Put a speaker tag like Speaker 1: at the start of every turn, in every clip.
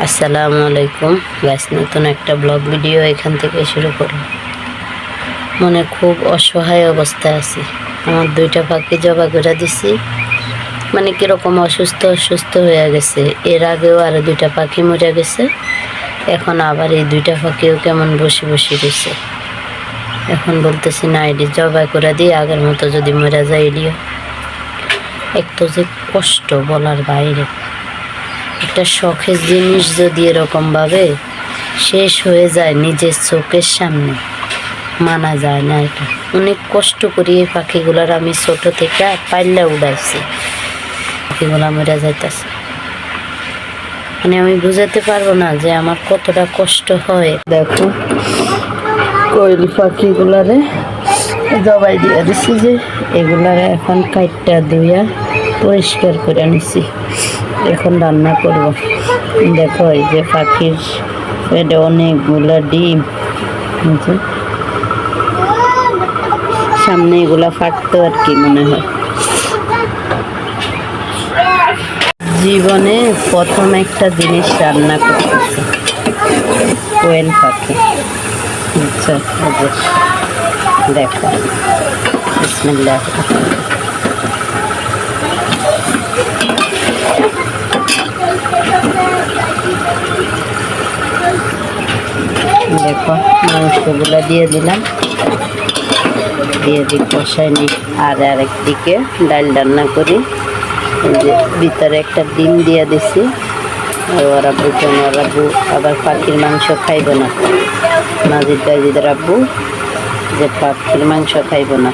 Speaker 1: আসসালামু আলাইকুম। গাছ নতুন একটা ব্লগ ভিডিও এখান থেকে শুরু করি। মনে খুব অসহায় অবস্থায় আছি। আমার দুইটা পাখি জবা করে দিছি। মানে কীরকম অসুস্থ অসুস্থ হয়ে গেছে। এর আগেও আরও দুইটা পাখি মরে গেছে। এখন আবার এই দুইটা পাখিও কেমন বসে বসে গেছে এখন বলতেছি, না, এটি জবা করে দিয়ে আগের মতো যদি মরে যায়, এলিও। এক তো যে কষ্ট বলার বাইরে। একটা শখের জিনিস যদি এরকমভাবে শেষ হয়ে যায় নিজের চোখের সামনে, মানা যায় না এটা। অনেক কষ্ট করি এই পাখিগুলার, আমি ছোট থেকে পাইলে উড়াইছি। পাখিগুলা মরে যাইতেছে। মানে আমি বুঝাতে পারব না যে আমার কতটা কষ্ট হয়। দেখো, কোয়েল পাখিগুলারে জবাই দিয়ে দিছি যে এগুলারে এখন কাইটটা ধুইয়া পরিষ্কার করে নিছি এখন রান্না করব। দেখো, এই যে পাখির পেটে অনেকগুলা ডিম। সামনে এগুলা ফাটতো আর কি মনে হয়। জীবনে প্রথম একটা জিনিস রান্না করতেছে। কোয়েল পাখি। আচ্ছা দেখো। বিসমিল্লাহ। দেখো, মাংসগুলো দিয়ে দিলাম। দিয়ে দিই কষাই নিই। আর আরেকদিকে ডাল রান্না করি। ভিতরে একটা ডিম দিয়ে দিছি। ওর আব্বু কেন, ওর আব্বু আবার পাখির মাংস খাইব না। নাজিদ গাজিদের আব্বু যে পাখির মাংস খাইব না।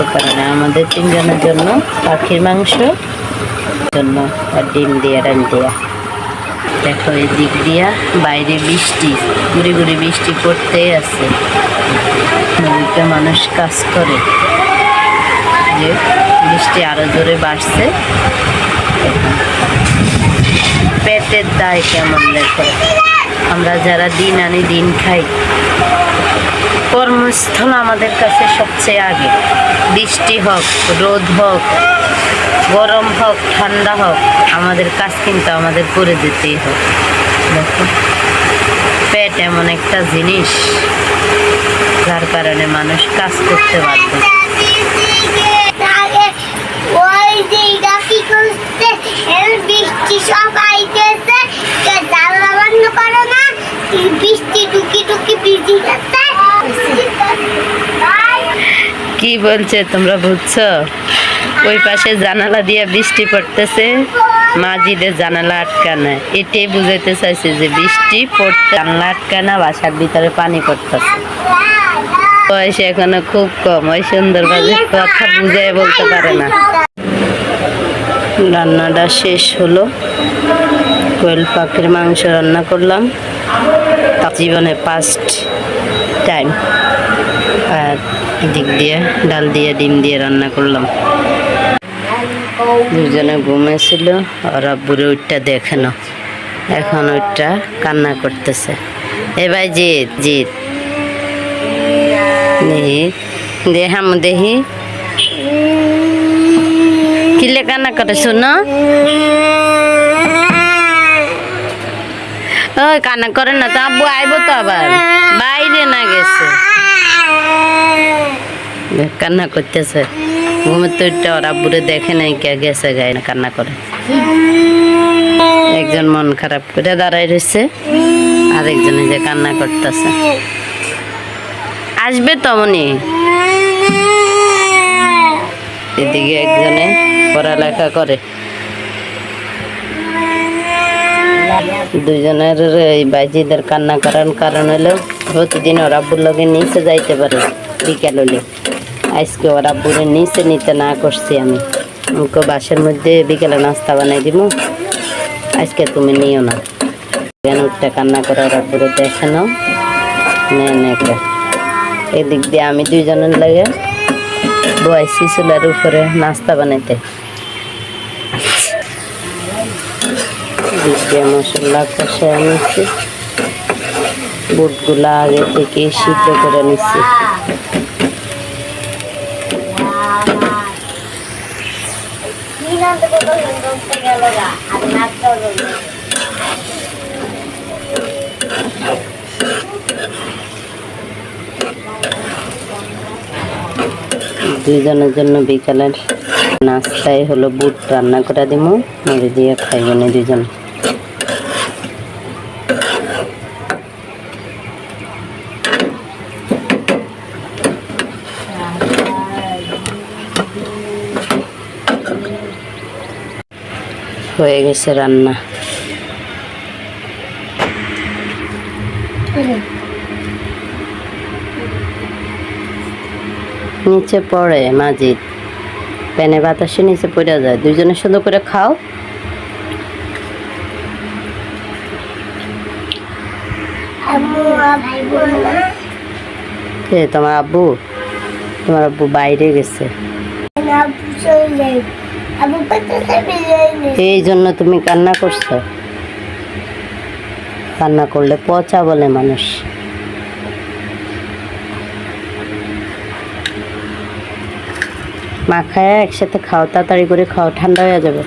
Speaker 1: এই কারণে আমাদের তিনজনের জন্য পাখির মাংস জন্য আর ডিম দিয়ে ডাল দেওয়া দেখো এই দিক দিয়া বাইরে বৃষ্টি গুড়ি গুড়ি বৃষ্টি পড়তেই আছে। নদীতে মানুষ কাজ করে। যে বৃষ্টি আরও জোরে বাড়ছে। পেটের দায় কেমন দেখো? আমরা যারা দিন আনি দিন খাই। কর্মস্থল আমাদের কাছে সবচেয়ে আগে। বৃষ্টি হোক, রোদ হোক, গরম হোক, ঠান্ডা হোক, আমাদের কাজ কিন্তু আমাদের করে দিতেই হোক দেখো, পেট এমন একটা জিনিস, যার কারণে মানুষ কাজ করতে বাধ্য।
Speaker 2: বৃষ্টি বৃষ্টি টুকি টুকি ভিজি গেছে
Speaker 1: কি বলছে তোমরা বুঝছ? ওই পাশে জানালা দিয়ে বৃষ্টি পড়তেছে মাজিদের জানালা আটকানা। এটাই বুঝাইতে চাইছে যে বৃষ্টি পড়তে জানালা আটকানা, বাসার ভিতরে পানি পড়তেছে। বয়স এখনও খুব কম, ওই সুন্দরভাবে কথা বুঝাই বলতে পারে না। রান্নাটা শেষ হলো। কোয়েল পাখির মাংস রান্না করলাম। জীবনে ফার্স্ট টাইম এদিক দিয়ে, ডাল দিয়ে, ডিম দিয়ে রান্না করলাম। দুজনে ঘুমেছিল আর আব্বুরে ওইটা দেখে না এখন ওইটা কান্না করতেছে। এ ভাই জিত জিত দে দেখি কিলে কান্না করে শোনো ওই কান্না করে না তো আব্বু আইব তো আবার। বাইরে না গেছে। কান্না করতেছে। ঘুমের ওর আব্বুরে দেখে নাই, কে গেছে গায়ে না কান্না করে। একজন মন খারাপ করে দাঁড়াই রয়েছে, আরেকজনে যে কান্না করতেছে। আসবে তমনি। এদিকে একজনে পড়ালেখা করে। দুজনের এই বাইজিদের কান্না করার কারণ হলো প্রতিদিন ওরা আব্বুর লগে নিচে যাইতে পারে, বিকেল হলে। আজকে ওর আব্বুরে নিচে নিতে না করছি আমি। ওকে বাসের মধ্যে বিকেলে নাস্তা বানাই দিব আজকে তুমি নিও না। কেন উঠতে কান্না করে ওর আব্বুরে দেখে নাও। নে নে কে। এদিক দিয়ে আমি দুইজনের লাগে বয়সি চুলার উপরে নাস্তা বানাইতে। দিয়ে মশলা কষায় নিচ্ছি বুটগুলা আগে থেকে সিদ্ধ করে নিচ্ছি দুজনের জন্য বিকালের নাস্তায় হলো বুট রান্না করে দিব মুড়ি দিয়ে খাইবনি দুজন হয়ে গেছে রান্না। নিচে পড়ে মাজিদ। প্যানে বাতাসে নিচে পড়ে যায়। দুজনে সুন্দর করে খাও। কে তোমার আব্বু? তোমার আব্বু বাইরে গেছে।
Speaker 2: আব্বু
Speaker 1: এই জন্য তুমি কান্না করছ? কান্না করলে পচা বলে মানুষ। মা খায় একসাথে খাও, তাড়াতাড়ি করে খাও, ঠান্ডা হয়ে যাবে।